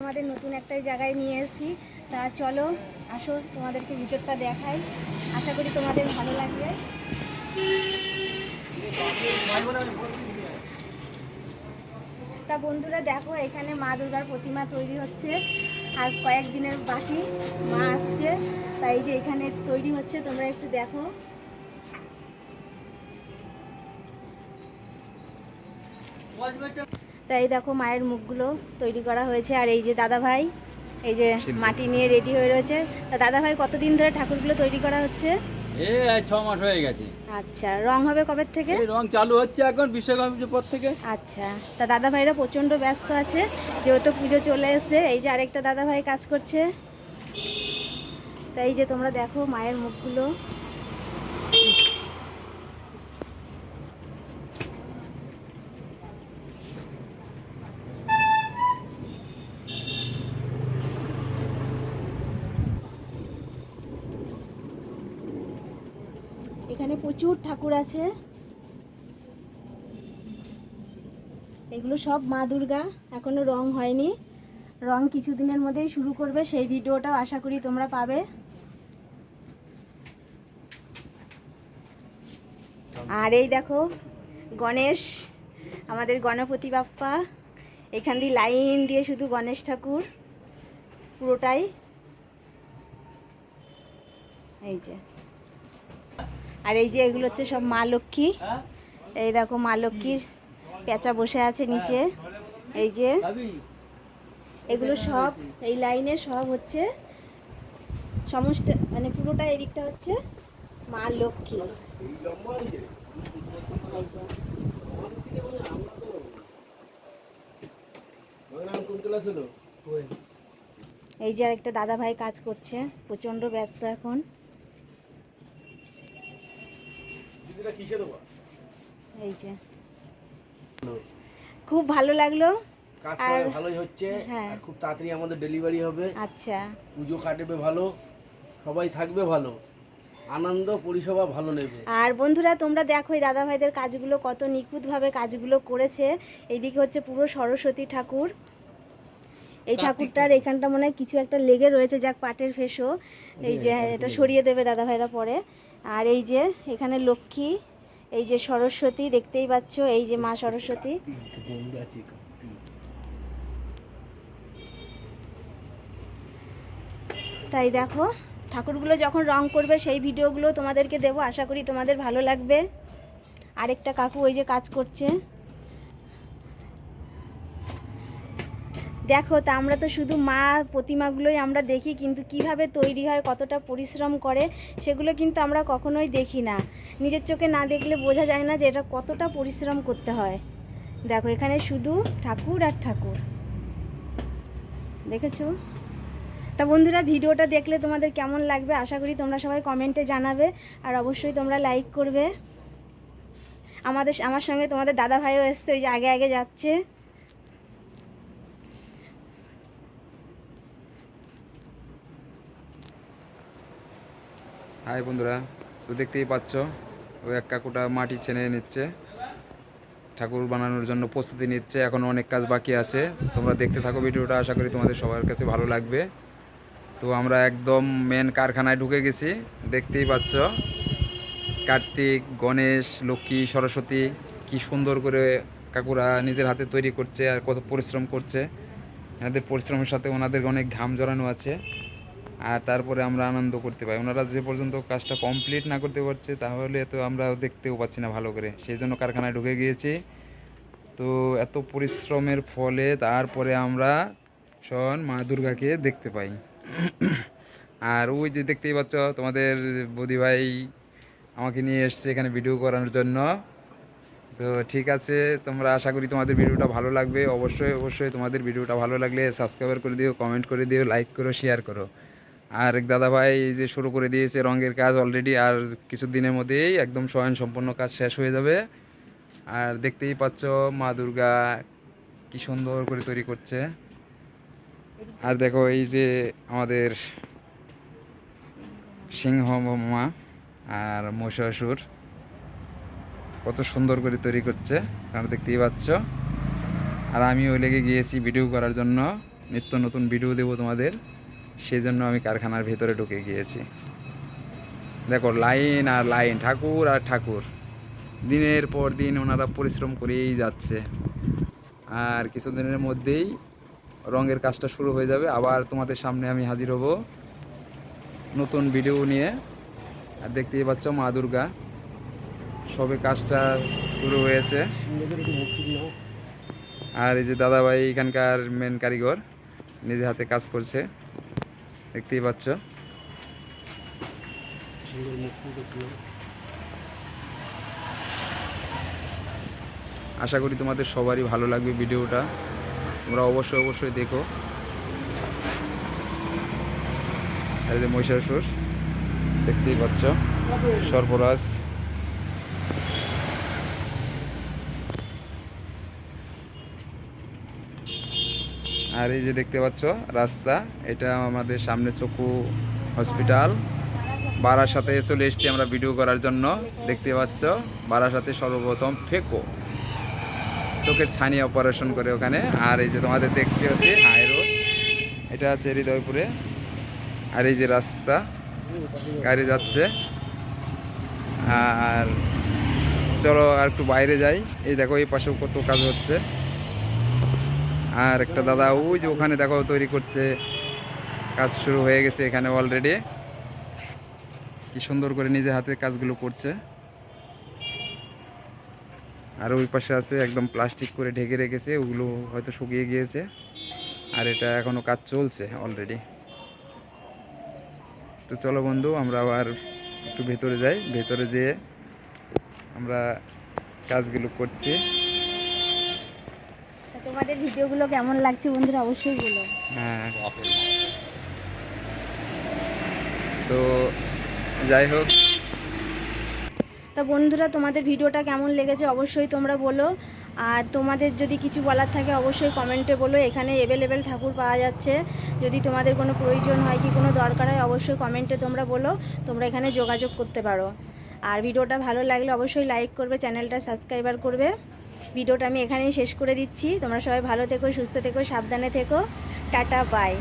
আমাদের নতুন একটা জায়গায় নিয়ে এসেছি। তা চলো, আসো, তোমাদেরকে ভিতরটা দেখাই। আশা করি তোমাদের ভালো লাগবে। তা বন্ধুরা, দেখো, এখানে মা দুর্গার প্রতিমা তৈরি হচ্ছে। আর কয়েকদিনের বাকি মা আসছে। তাই যে এখানে তৈরি হচ্ছে, তোমরা একটু দেখো। তাই দেখো মায়ের মুখগুলো তৈরি করা হয়েছে। আর এই যে দাদা ভাই এই যে মাটি নিয়ে রেডি হয়ে রয়েছে। তা দাদা ভাই কতদিন ধরে ঠাকুরগুলো তৈরি করা হচ্ছে? ছ মাস হয়ে গেছে। আচ্ছা রং হবে কবে থেকে? এই রং চালু হচ্ছে এখন বিশ্বকর্মা পুজোর পর থেকে। আচ্ছা তা দাদা ভাইরা প্রচণ্ড ব্যস্ত আছে। যেহেতু পুজো চলে এসছে এই যে আরেকটা দাদা ভাই কাজ করছে। তাই যে তোমরা দেখো মায়ের মুখগুলো। এখানে প্রচুর ঠাকুর আছে। এগুলো সব মা দুর্গা, এখনও রং হয়নি। রং কিছুদিনের মধ্যেই শুরু করবে, সেই ভিডিওটাও আশা করি তোমরা পাবে। আর এই দেখো, গণেশ, আমাদের গণপতি বাপ্পা, এখান দিয়ে লাইন দিয়ে শুধু গণেশ ঠাকুর, পুরোটাই। এই যে। আর এই যে এগুলো হচ্ছে সব মা লক্ষ্মী। এই দেখো মা লক্ষ্মীর পেঁচা বসে আছে নিচে। এই যে এগুলো সব, এই লাইনে সব হচ্ছে সমস্ত মানে পুরোটা এদিকটা হচ্ছে মা লক্ষ্মী। এই যে। আরেকটা দাদা ভাই কাজ করছে প্রচণ্ড ব্যস্ত এখন। এই যে। খুব ভালো লাগল। আর- ভালোই হচ্ছে। হ্যাঁ। আর খুব তাড়াতাড়ি আমাদের ডেলিভারি হবে। আচ্ছা। পুজো কাটবে ভালো। সবাই থাকবে ভালো। আনন্দ পরিষেবা ভালো নেবে। আর বন্ধুরা তোমরা দেখো এই দাদা ভাইদের কাজগুলো কত নিখুঁতভাবে কাজগুলো করেছে। এইদিকে হচ্ছে পুরো সরস্বতী ঠাকুর। এই ঠাকুরটার এখানটা মনে হয় কিছু একটা লেগে রয়েছে যাক পাটের ফেসো এই যে এটা সরিয়ে দেবে দাদা ভাইরা পরে। আর এই যে এখানে লক্ষ্মী এই যে সরস্বতী দেখতেই পাচ্ছ এই যে মা সরস্বতী। তাই দেখো ঠাকুরগুলো যখন রং করবে সেই ভিডিওগুলো তোমাদেরকে দেবো। আশা করি তোমাদের ভালো লাগবে। আরেকটা কাকু ওই যে কাজ করছে। দেখো, তা আমরা তো শুধু মা প্রতিমাগুলোই আমরা দেখি, কিন্তু কীভাবে তৈরি হয়, কতটা পরিশ্রম করে, সেগুলো কিন্তু আমরা কখনোই দেখি না। নিজের চোখে না দেখলে বোঝা যায় না যে এটা কতটা পরিশ্রম করতে হয়। দেখো, এখানে শুধু ঠাকুর আর ঠাকুর। দেখেছ? তা বন্ধুরা, ভিডিওটা দেখলে তোমাদের কেমন লাগবে? আশা করি তোমরা সবাই কমেন্টে জানাবে, আর অবশ্যই তোমরা লাইক করবে। আমাদের, আমার সঙ্গে তোমাদের দাদা ভাইও এসছে, ওই যে আগে আগে যাচ্ছে। হাই বন্ধুরা, তো দেখতেই পাচ্ছ, ওই এক কাকুটা মাটি ছেনে নিচ্ছে, ঠাকুর বানানোর জন্য প্রস্তুতি নিচ্ছে এখনও অনেক কাজ বাকি আছে। তোমরা দেখতে থাকো ভিডিওটা, আশা করি তোমাদের সবার কাছে ভালো লাগবে। তো আমরা একদম মেন কারখানায় ঢুকে গেছি, দেখতেই পাচ্ছ, কার্তিক, গণেশ, লক্ষ্মী, সরস্বতী, কি সুন্দর করে কাকুরা নিজের হাতে তৈরি করছে আর কত পরিশ্রম করছে। এনাদের পরিশ্রমের সাথে ওনাদের অনেক ঘাম জড়ানো আছে। আর তারপরে আমরা আনন্দ করতে পাই ওনারা যে পর্যন্ত কাজটা কমপ্লিট না করতে পারছে, তাহলে তো আমরা দেখতেও পাচ্ছি না ভালো করে। সেই জন্য কারখানায় ঢুকে গিয়েছি। তো এত পরিশ্রমের ফলে তারপরে আমরা শন, মা দুর্গাকে দেখতে পাই। আর ওই যে দেখতেই পাচ্ছ, তোমাদের বৌদি ভাই আমাকে নিয়ে এসছে এখানে ভিডিও করানোর জন্য। তো ঠিক আছে, তোমরা আশা করি তোমাদের ভিডিওটা ভালো লাগবে। অবশ্যই অবশ্যই তোমাদের ভিডিওটা ভালো লাগলে সাবস্ক্রাইব করে দিও কমেন্ট করে দিও লাইক করো শেয়ার করো। আর এক দাদা ভাই এই যে শুরু করে দিয়েছে রঙের কাজ অলরেডি আর কিছু দিনের মধ্যেই একদম স্বয়ং সম্পূর্ণ কাজ শেষ হয়ে যাবে। আর দেখতেই পাচ্ছ মা দুর্গা কি সুন্দর করে তৈরি করছে। আর দেখো এই যে আমাদের সিংহ মা আর মহিষাসুর কত সুন্দর করে তৈরি করছে, তোমরা দেখতেই পাচ্ছ। আর আমি ওই লেগে গিয়েছি ভিডিও করার জন্য। নিত্য নতুন ভিডিও দেবো তোমাদের। সেই জন্য আমি কারখানার ভেতরে ঢুকে গিয়েছি। দেখো, লাইন আর লাইন, ঠাকুর আর ঠাকুর। দিনের পর দিন ওনারা পরিশ্রম করেই যাচ্ছে। আর কিছুদিনের মধ্যেই রঙের কাজটা শুরু হয়ে যাবে। আবার তোমাদের সামনে আমি হাজির হব। নতুন ভিডিও নিয়ে। আর দেখতেই পাচ্ছ মা দুর্গা। সবে কাজটা শুরু হয়েছে। আর এই যে দাদাভাই এখানকার মেন কারিগর, নিজে হাতে কাজ করছে। দেখতেই পাচ্ছ। আশা করি তোমাদের সবারই ভালো লাগবে ভিডিওটা। তোমরা অবশ্যই অবশ্যই দেখো। মহিষাসুর, দেখতেই পাচ্ছ। সর্পরাজ। আর এই যে দেখতে পাচ্ছ রাস্তা, এটা আমাদের সামনে চকু হসপিটাল। বারার সাথে চলে এসেছি আমরা ভিডিও করার জন্য। দেখতে পাচ্ছ সাথে সর্বপ্রথম ফেকো। চোখের ছানি অপারেশন করে ওখানে। আর এই যে তোমাদের দেখতে হচ্ছে হাই রোড এটা আছে হৃদয়পুরে। আর এই যে রাস্তা, গাড়ি যাচ্ছে। আর চলো আর একটু বাইরে যাই। এই দেখো, এই পাশেও কত কাজ হচ্ছে। আর একটা দাদা, ওই যে ওখানে দেখো তৈরি করছে। কাজ শুরু হয়ে গেছে এখানে অলরেডি কি সুন্দর করে নিজে হাতে কাজগুলো করছে। আর ওই পাশে আছে একদম প্লাস্টিক করে ঢেকে রেখেছে, ওগুলো হয়তো শুকিয়ে গিয়েছে। আর এটা এখনও কাজ চলছে অলরেডি তো চলো বন্ধু, আমরা আবার একটু ভেতরে যাই। ভেতরে যেয়ে আমরা কাজগুলো করছি। তোমাদের ভিডিওগুলো কেমন লাগছে বন্ধুরা অবশ্যই বলো। হ্যাঁ। তো যাই হোক। তা বন্ধুরা তোমাদের ভিডিওটা কেমন লেগেছে অবশ্যই তোমরা বলো। আর তোমাদের যদি কিছু বলার থাকে অবশ্যই কমেন্টে বলো। এখানে অ্যাভেলেবেল ঠাকুর পাওয়া যাচ্ছে। যদি তোমাদের কোনো প্রয়োজন হয় কি কোনো দরকার হয় অবশ্যই কমেন্টে তোমরা বলো। তোমরা এখানে যোগাযোগ করতে পারো। আর ভিডিওটা ভালো লাগলে অবশ্যই লাইক করবে চ্যানেলটা সাবস্ক্রাইবার করবে। ভিডিওটা আমি এখানেই শেষ করে দিচ্ছি। তোমরা সবাই ভালো থেকো, সুস্থ থেকো, সাবধানে থেকো। Tata bye